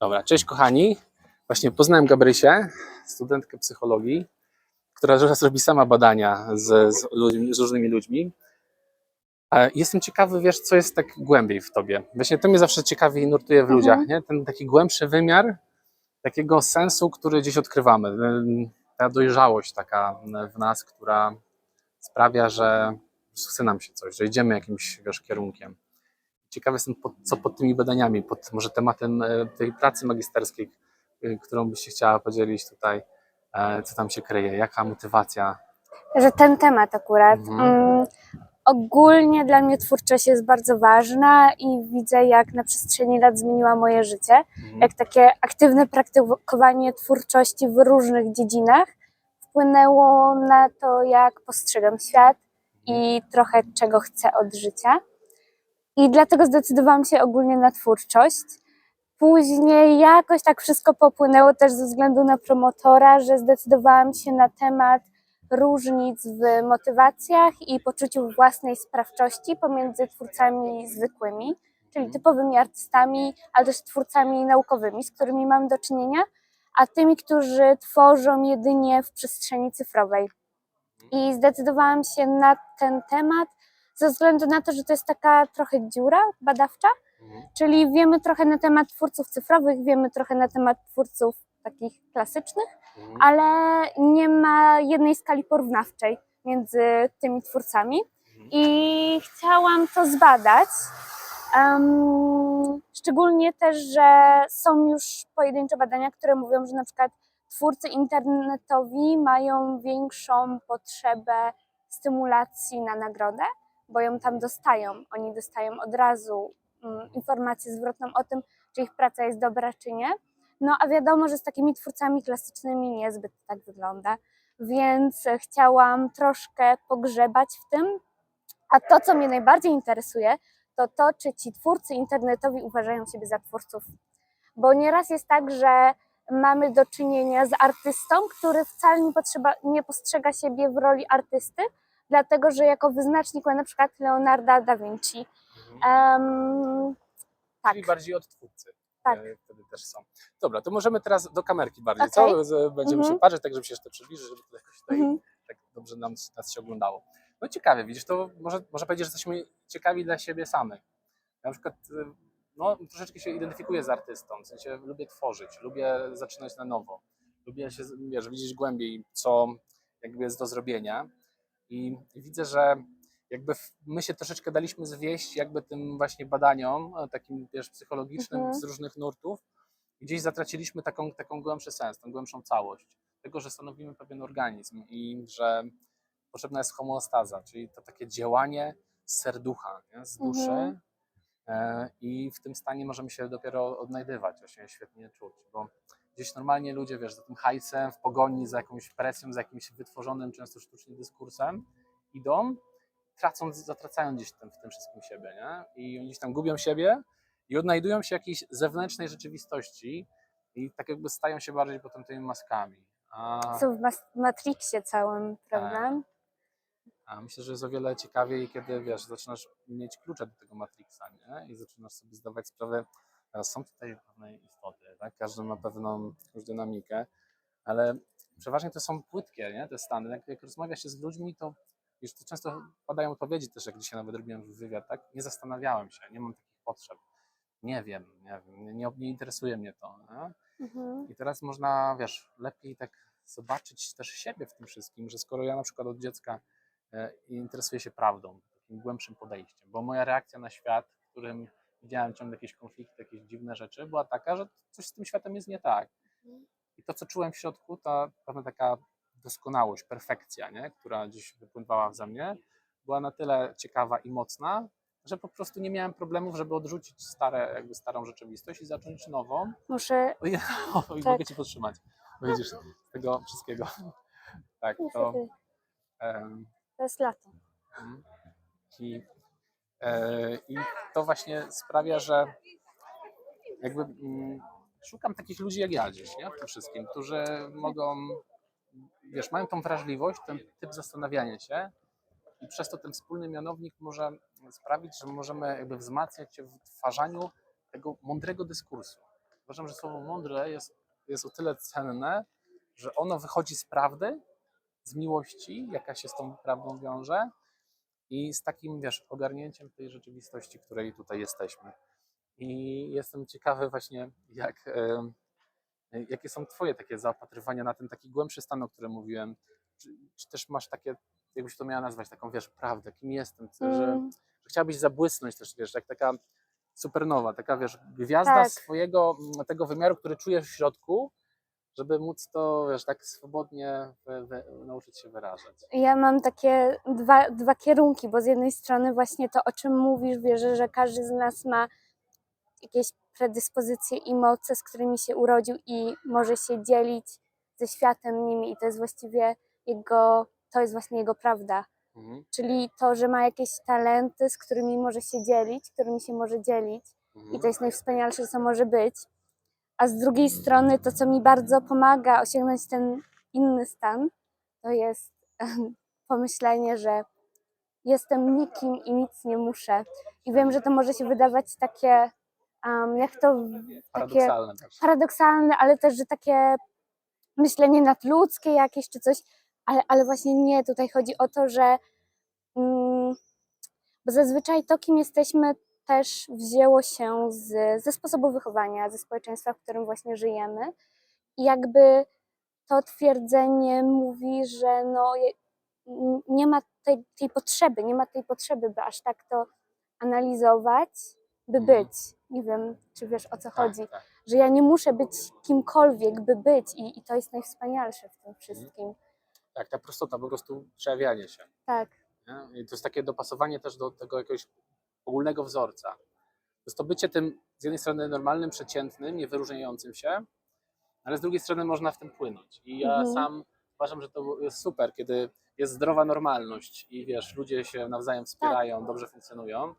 Dobra, cześć kochani. Właśnie poznałem Gabrysię, studentkę psychologii, która teraz robi sama badania z, z, ludźmi, z różnymi ludźmi. E, Jestem ciekawy, wiesz, co jest tak głębiej w tobie. Właśnie to mnie zawsze ciekawi i nurtuje w Mhm. ludziach, nie? Ten taki głębszy wymiar takiego sensu, który gdzieś odkrywamy. Em, Ta dojrzałość taka w nas, która sprawia, że chce nam się coś, że idziemy jakimś wiesz, kierunkiem. Ciekawy jestem, co pod tymi badaniami, pod może tematem e, tej pracy magisterskiej, y, którą byś się chciała podzielić tutaj, e, co tam się kryje, jaka motywacja. że ten temat akurat. Mhm. Mm, ogólnie dla mnie twórczość jest bardzo ważna i widzę, jak na przestrzeni lat zmieniła moje życie. Mhm. Jak takie aktywne praktykowanie twórczości w różnych dziedzinach wpłynęło na to, jak postrzegam świat i trochę czego chcę od życia. I dlatego zdecydowałam się ogólnie na twórczość. Później jakoś tak wszystko popłynęło też ze względu na promotora, że zdecydowałam się na temat różnic w motywacjach i poczuciu własnej sprawczości pomiędzy twórcami zwykłymi, czyli typowymi artystami, ale też twórcami naukowymi, z którymi mam do czynienia, a tymi, którzy tworzą jedynie w przestrzeni cyfrowej. I zdecydowałam się na ten temat ze względu na to, że to jest taka trochę dziura badawcza, Mhm. czyli wiemy trochę na temat twórców cyfrowych, wiemy trochę na temat twórców takich klasycznych, Mhm. ale nie ma jednej skali porównawczej między tymi twórcami. I chciałam to zbadać. Em, szczególnie też, że są już pojedyncze badania, które mówią, że na przykład twórcy internetowi mają większą potrzebę stymulacji na nagrodę, bo ją tam dostają. Oni dostają od razu mm, informację zwrotną o tym, czy ich praca jest dobra, czy nie. No a wiadomo, że z takimi twórcami klasycznymi niezbyt tak wygląda, więc chciałam troszkę pogrzebać w tym. A to, co mnie najbardziej interesuje, to to, czy ci twórcy internetowi uważają siebie za twórców. Bo nieraz jest tak, że mamy do czynienia z artystą, który wcale nie, potrzeba, nie postrzega siebie w roli artysty, dlatego że jako wyznacznik ma na przykład Leonarda da Vinci. Mhm. Em, tak, Czyli bardziej od twórcy. Tak. e, Wtedy też są. Dobra, to możemy teraz do kamerki bardziej, Okej. co? Będziemy Mhm. się patrzeć, tak żeby się jeszcze przybliżyć, żeby to jakoś tutaj Mhm. tak dobrze nam, nas się oglądało. No ciekawe, widzisz, to może, może powiedzieć, że jesteśmy ciekawi dla siebie samych. Na przykład y, no, troszeczkę się identyfikuję z artystą, w sensie lubię tworzyć, lubię zaczynać na nowo, lubię się, wiesz, widzieć głębiej, co jakby jest do zrobienia i, widzę, że jakby my się troszeczkę daliśmy zwieść jakby tym właśnie badaniom, e, takim wiesz, psychologicznym Mhm. z różnych nurtów gdzieś zatraciliśmy taką, taką głębszy sens, tą głębszą całość tego, że stanowimy pewien organizm i że potrzebna jest homeostaza, czyli to takie działanie z serducha, nie? z duszy Mhm. e, i w tym stanie możemy się dopiero odnajdywać, właśnie świetnie czuć, bo gdzieś normalnie ludzie, wiesz, za tym hajsem, w pogoni, za jakąś presją, za jakimś wytworzonym, często sztucznie dyskursem idą, tracąc, zatracają gdzieś tam w tym wszystkim siebie, nie? I oni gdzieś tam gubią siebie i odnajdują się w jakiejś zewnętrznej rzeczywistości i tak jakby stają się bardziej potem tymi maskami. A, są w Matrixie całym, prawda? a myślę, że jest o wiele ciekawiej, kiedy wiesz, zaczynasz mieć klucze do tego Matrixa, nie? I zaczynasz sobie zdawać sprawę, są tutaj pewne istoty, tak? Każdy ma pewną jakąś dynamikę, ale przeważnie to są płytkie, nie? Te stany. Jak, jak rozmawia się z ludźmi, to wiesz, to często padają odpowiedzi też, jak dzisiaj nawet robiłem wywiad, tak? Nie zastanawiałem się, nie mam takich potrzeb. Nie wiem, nie wiem, nie, nie, interesuje mnie to. Mhm. I teraz można, wiesz, lepiej tak zobaczyć też siebie w tym wszystkim, że skoro ja na przykład od dziecka e, interesuję się prawdą, takim głębszym podejściem, bo moja reakcja na świat, w którym widziałem ciągle jakieś konflikty, jakieś dziwne rzeczy, była taka, że coś z tym światem jest nie tak. I to, co czułem w środku, ta pewna taka doskonałość, perfekcja, nie? która gdzieś wypływała ze mnie, była na tyle ciekawa i mocna, że po prostu nie miałem problemów, żeby odrzucić stare, jakby starą rzeczywistość i zacząć nową, Muszę. o, ja, o, i Tak. mogę cię podtrzymać. Widzisz, z tego wszystkiego. Tak, to. em, To jest lato. mm. I, I to właśnie sprawia, że jakby mm, szukam takich ludzi jak ja gdzieś, nie? W wszystkim, którzy mogą, wiesz, mają tą wrażliwość, ten typ zastanawiania się i przez to ten wspólny mianownik może sprawić, że możemy jakby wzmacniać się w wytwarzaniu tego mądrego dyskursu. uważam, że słowo mądre jest, jest o tyle cenne, że ono wychodzi z prawdy, z miłości, jaka się z tą prawdą wiąże i z takim, wiesz, ogarnięciem tej rzeczywistości, której tutaj jesteśmy. I jestem ciekawy właśnie, jak, jakie są twoje takie zaopatrywania na ten taki głębszy stan, o którym mówiłem. Czy, czy też masz takie, jakbyś to miała nazwać, taką, wiesz, prawdę, kim jestem, że, Mm, że chciałabyś zabłysnąć też, wiesz, jak taka supernowa, taka, wiesz, gwiazda Tak. swojego, tego wymiaru, który czujesz w środku, żeby móc to, wiesz, tak swobodnie wy, wy, nauczyć się wyrażać. Ja mam takie dwa, dwa kierunki, bo z jednej strony właśnie to, o czym mówisz, wierzę, że każdy z nas ma jakieś predyspozycje i moce, z którymi się urodził i może się dzielić ze światem nimi i to jest właściwie jego, to jest właśnie jego prawda. Mhm, Czyli to, że ma jakieś talenty, z którymi może się dzielić, którymi się może dzielić mhm. i to jest najwspanialsze, co może być. A z drugiej strony to, co mi bardzo pomaga osiągnąć ten inny stan, to jest pomyślenie, że jestem nikim i nic nie muszę. I wiem, że to może się wydawać takie, um, jak to, takie Paradoksalne ale też, że takie myślenie nadludzkie jakieś czy coś, ale, ale właśnie nie, tutaj chodzi o to, że mm, bo zazwyczaj to, kim jesteśmy, też wzięło się z, ze sposobu wychowania, ze społeczeństwa, w którym właśnie żyjemy. I jakby to twierdzenie mówi, że no, nie ma tej, tej potrzeby, nie ma tej potrzeby, by aż tak to analizować, by Mhm. być. Nie wiem, czy wiesz o co Tak, chodzi tak. że ja nie muszę być kimkolwiek, by być i, i to jest najwspanialsze w tym wszystkim. tak, ta prostota, po prostu przejawianie się. Tak, Nie? I to jest takie dopasowanie też do tego jakiegoś ogólnego wzorca. To jest to bycie tym z jednej strony normalnym, przeciętnym, niewyróżniającym się, ale z drugiej strony można w tym płynąć. I ja Mhm. sam uważam, że to jest super, kiedy jest zdrowa normalność i wiesz, ludzie się nawzajem wspierają, dobrze funkcjonują.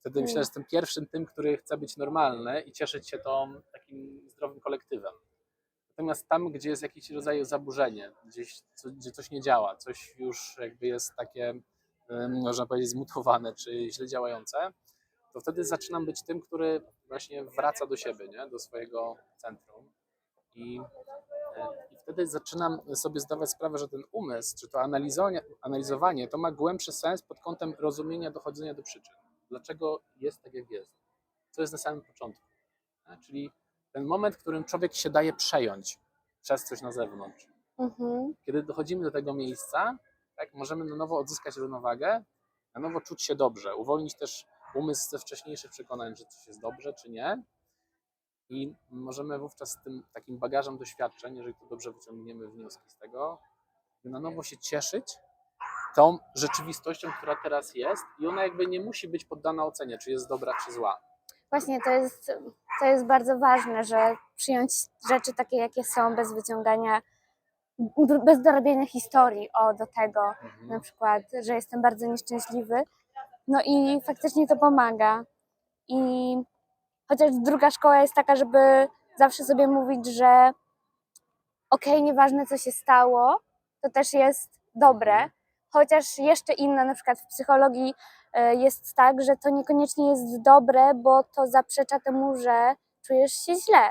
Wtedy Mm. myślę, że jestem pierwszym tym, który chce być normalny i cieszyć się tą takim zdrowym kolektywem. Natomiast tam, gdzie jest jakiś rodzaj zaburzenie, gdzieś, co, gdzie coś nie działa, coś już jakby jest takie, można powiedzieć, zmutowane czy źle działające, to wtedy zaczynam być tym, który właśnie wraca do siebie, nie? do swojego centrum. I, e, I wtedy zaczynam sobie zdawać sprawę, że ten umysł, czy to analizowanie, analizowanie, to ma głębszy sens pod kątem rozumienia, dochodzenia do przyczyn. Dlaczego jest tak, jak jest? Co jest na samym początku? nie? Czyli ten moment, w którym człowiek się daje przejąć przez coś na zewnątrz. mhm. Kiedy dochodzimy do tego miejsca, tak, możemy na nowo odzyskać równowagę, na nowo czuć się dobrze, uwolnić też umysł ze wcześniejszych przekonań, że coś jest dobrze, czy nie. I możemy wówczas z tym takim bagażem doświadczeń, jeżeli to dobrze wyciągniemy wnioski z tego, na nowo się cieszyć tą rzeczywistością, która teraz jest i ona jakby nie musi być poddana ocenie, czy jest dobra, czy zła. Właśnie to jest, to jest bardzo ważne, że przyjąć rzeczy takie, jakie są, bez wyciągania, bez dorabiania historii o do tego, Mhm. na przykład, że jestem bardzo nieszczęśliwy. No i faktycznie to pomaga. I chociaż druga szkoła jest taka, żeby zawsze sobie mówić, że okej, nieważne co się stało, to też jest dobre. Chociaż jeszcze inna, na przykład w psychologii e, jest tak, że to niekoniecznie jest dobre, bo to zaprzecza temu, że czujesz się źle,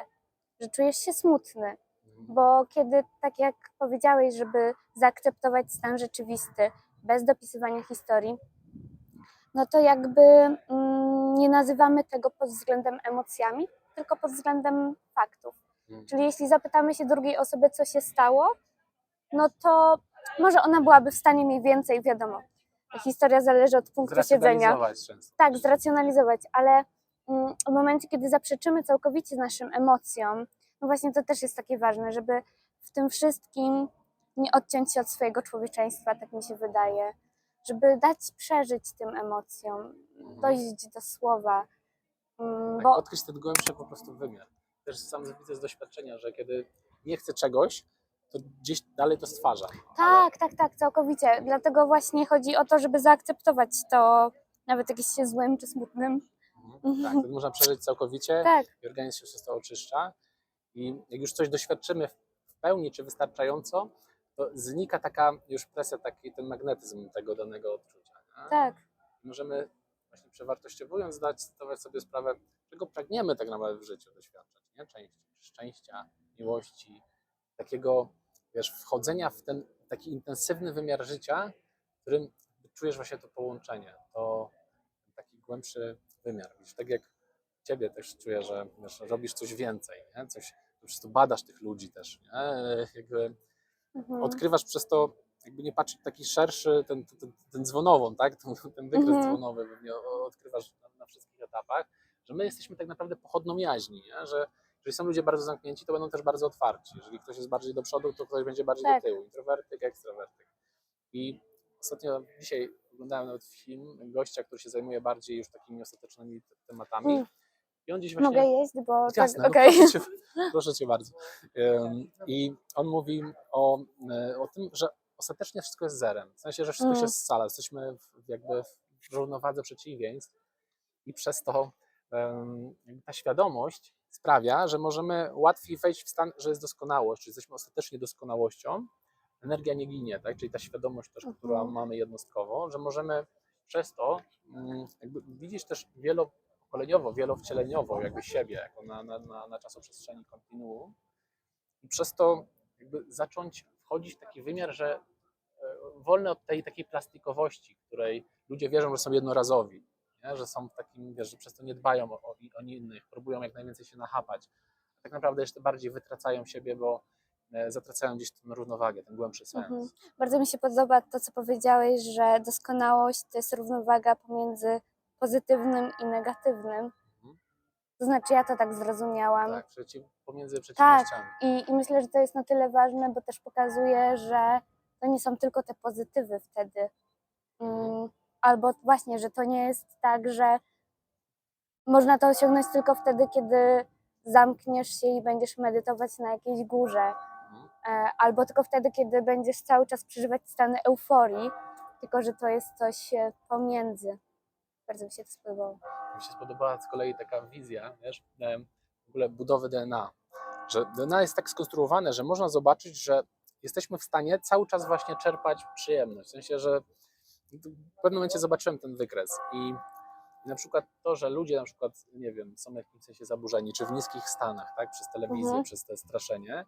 że czujesz się smutny. Bo kiedy, tak jak powiedziałeś, żeby zaakceptować stan rzeczywisty bez dopisywania historii, no to jakby mm, nie nazywamy tego pod względem emocjami, tylko pod względem faktów. Mhm. Czyli jeśli zapytamy się drugiej osoby, co się stało, no to może ona byłaby w stanie mniej więcej, wiadomo. Historia zależy od punktu siedzenia. Zracjonalizować często. Tak, zracjonalizować, ale mm, w momencie, kiedy zaprzeczymy całkowicie naszym emocjom, no właśnie to też jest takie ważne, żeby w tym wszystkim nie odciąć się od swojego człowieczeństwa, tak mi się wydaje, żeby dać przeżyć tym emocjom, Mhm. dojść do słowa, mm, Tak, bo odkryć ten głębszy po prostu wymiar. Też sam widzę z doświadczenia, że kiedy nie chcę czegoś, to gdzieś dalej to stwarza. tak, tak, tak, całkowicie. Dlatego właśnie chodzi o to, żeby zaakceptować to, nawet jak jest się złym czy smutnym. Mhm. Tak, to można przeżyć całkowicie Tak, i organizm się z tego oczyszcza. I jak już coś doświadczymy w pełni czy wystarczająco, to znika taka już presja, taki ten magnetyzm tego danego odczucia. nie? tak. Możemy właśnie przewartościowując zdać zdawać sobie sprawę, czego pragniemy tak naprawdę w życiu doświadczać. nie? Części, szczęścia, miłości, takiego, wiesz, wchodzenia w ten taki intensywny wymiar życia, w którym czujesz właśnie to połączenie, to taki głębszy wymiar. Widzisz, tak jak ciebie też czuję, że wiesz, robisz coś więcej, nie? Coś, po prostu badasz tych ludzi też, nie? Jakby Mhm. odkrywasz przez to, jakby nie patrzeć taki szerszy, ten, ten, ten dzwonową, tak? Ten, ten wykres Mhm. dzwonowy pewnie odkrywasz na, na wszystkich etapach, że my jesteśmy tak naprawdę pochodną jaźni, nie? że jeżeli są ludzie bardzo zamknięci, to będą też bardzo otwarci. Jeżeli ktoś jest bardziej do przodu, to ktoś będzie bardziej Tak. do tyłu. Introwertyk, ekstrawertyk. I ostatnio dzisiaj oglądałem nawet film gościa, który się zajmuje bardziej już takimi ostatecznymi te- tematami. Mm. I on gdzieś właśnie... Mogę jeść, bo Jasne, tak, okej. proszę, cię, proszę cię bardzo. I on mówi o, y, o tym, że ostatecznie wszystko jest zerem. W sensie, że wszystko Mm. się scala. Jesteśmy w, jakby w równowadze przeciwieństw i przez to jakby ta świadomość sprawia, że możemy łatwiej wejść w stan, że jest doskonałość, że jesteśmy ostatecznie doskonałością. Energia nie ginie, tak? czyli ta świadomość też, która Mhm. mamy jednostkowo, że możemy przez to mm, jakby widzieć też wielopokoleniowo, wielowcieleniowo jakby siebie jako na, na, na, na czasoprzestrzeni kontinuum i przez to jakby zacząć wchodzić w taki wymiar, że e, wolny od tej takiej plastikowości, której ludzie wierzą, że są jednorazowi, nie? że są w takim, wiesz, że przez to nie dbają o, o, innych, próbują jak najwięcej się nachapać. A tak naprawdę jeszcze bardziej wytracają siebie, bo e, zatracają gdzieś tę równowagę, ten głębszy sens. Mhm. Bardzo mi się podoba to, co powiedziałeś, że doskonałość to jest równowaga pomiędzy pozytywnym i negatywnym. To znaczy, ja to tak zrozumiałam. Tak, przeciw, pomiędzy przeciwnościami. I, I myślę, że to jest na tyle ważne, bo też pokazuje, że to nie są tylko te pozytywy wtedy. Mm, albo właśnie, że to nie jest tak, że można to osiągnąć tylko wtedy, kiedy zamkniesz się i będziesz medytować na jakiejś górze. Mhm. E, albo tylko wtedy, kiedy będziesz cały czas przeżywać stany euforii, tylko że to jest coś e, pomiędzy. Bardzo mi się to spodobało. Mi się spodobała z kolei taka wizja, wiesz, w ogóle budowy DNA, że DNA jest tak skonstruowane, że można zobaczyć, że jesteśmy w stanie cały czas właśnie czerpać przyjemność. W sensie, że w pewnym momencie zobaczyłem ten wykres i, na przykład to, że ludzie na przykład, nie wiem, są w jakimś sensie zaburzeni, czy w niskich stanach, tak, przez telewizję, Mhm. przez te straszenie,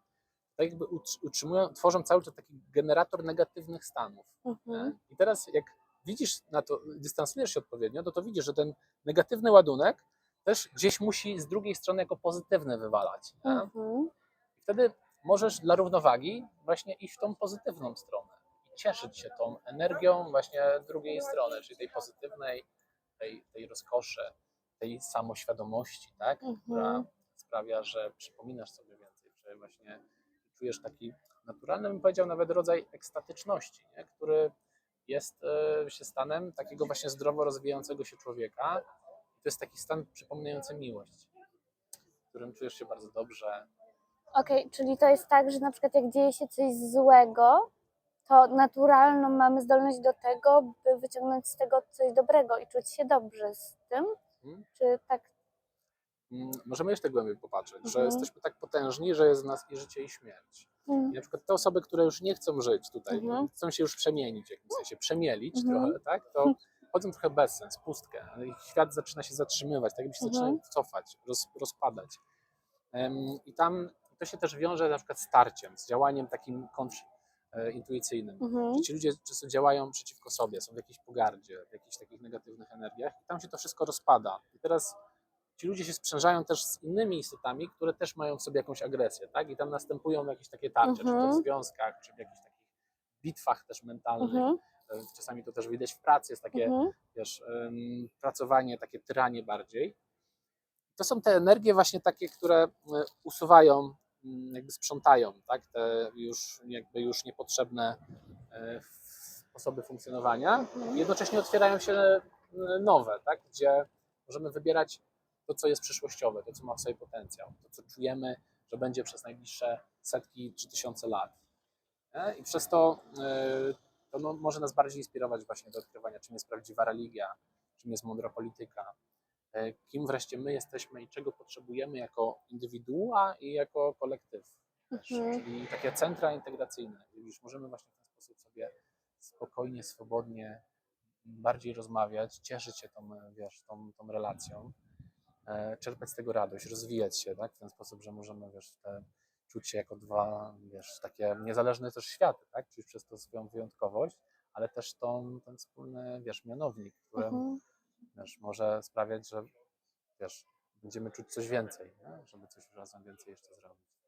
tak jakby utr- utrzymują, tworzą cały czas taki generator negatywnych stanów. Mhm. I teraz jak widzisz na to, dystansujesz się odpowiednio, to to widzisz, że ten negatywny ładunek też gdzieś musi z drugiej strony jako pozytywny wywalać. Mhm. I wtedy możesz dla równowagi właśnie iść w tą pozytywną stronę i cieszyć się tą energią właśnie drugiej strony, czyli tej pozytywnej, tej, tej rozkoszy, tej samoświadomości, tak? która Mhm. sprawia, że przypominasz sobie więcej, że właśnie czujesz taki naturalny, bym powiedział nawet rodzaj ekstatyczności, nie? który jest e, się stanem takiego właśnie zdrowo rozwijającego się człowieka. To jest taki stan przypominający miłość, w którym czujesz się bardzo dobrze. Okej, czyli to jest tak, że na przykład jak dzieje się coś złego, to naturalną mamy zdolność do tego, by wyciągnąć z tego coś dobrego i czuć się dobrze z tym? Mhm. Czy tak? Mm, Możemy jeszcze głębiej popatrzeć, że Mhm. jesteśmy tak potężni, że jest w nas i życie, i śmierć. Mm, I na przykład te osoby, które już nie chcą żyć tutaj, Mhm. chcą się już przemienić w jakimś sensie, przemielić Mhm. trochę, tak, to chodzą trochę bez sens, pustkę. Ich świat zaczyna się zatrzymywać, tak jakby się Mhm. zaczyna cofać, roz, rozpadać. Em, I tam to się też wiąże na przykład z starciem, z działaniem takim kontrintuicyjnym. mhm. Że ci ludzie często działają przeciwko sobie, są w jakiejś pogardzie, w jakichś takich negatywnych energiach i tam się to wszystko rozpada. I teraz ci ludzie się sprzężają też z innymi istotami, które też mają w sobie jakąś agresję, tak? I tam następują jakieś takie tarcie, czy to w Mhm. związkach, czy w jakichś takich bitwach też mentalnych. Mhm. E, Czasami to też widać w pracy, jest takie, Mhm. wiesz, em, pracowanie, takie tyranie bardziej. To są te energie właśnie takie, które e, usuwają, mm, jakby sprzątają, tak? Te już jakby już niepotrzebne e, sposoby funkcjonowania. Mhm. Jednocześnie otwierają się nowe, tak? Gdzie możemy wybierać to, co jest przyszłościowe, to, co ma w sobie potencjał, to, co czujemy, że będzie przez najbliższe setki czy tysiące lat. Nie? I przez to e, to no, może nas bardziej inspirować właśnie do odkrywania, czym jest prawdziwa religia, czym jest mądra polityka, e, kim wreszcie my jesteśmy i czego potrzebujemy jako indywidua i jako kolektyw. Mhm. Czyli takie centra integracyjne, gdzie już możemy właśnie w ten sposób sobie spokojnie, swobodnie bardziej rozmawiać, cieszyć się tą, wiesz, tą, tą relacją. E, czerpać z tego radość, rozwijać się, tak? W ten sposób, że możemy, wiesz, te, czuć się jako dwa, wiesz, takie niezależne też światy, tak? Czyli przez to swoją wyjątkowość, ale też tą, ten wspólny, wiesz, mianownik, który, Mhm. wiesz, może sprawiać, że, wiesz, będziemy czuć coś więcej, nie? żeby coś razem więcej jeszcze zrobić.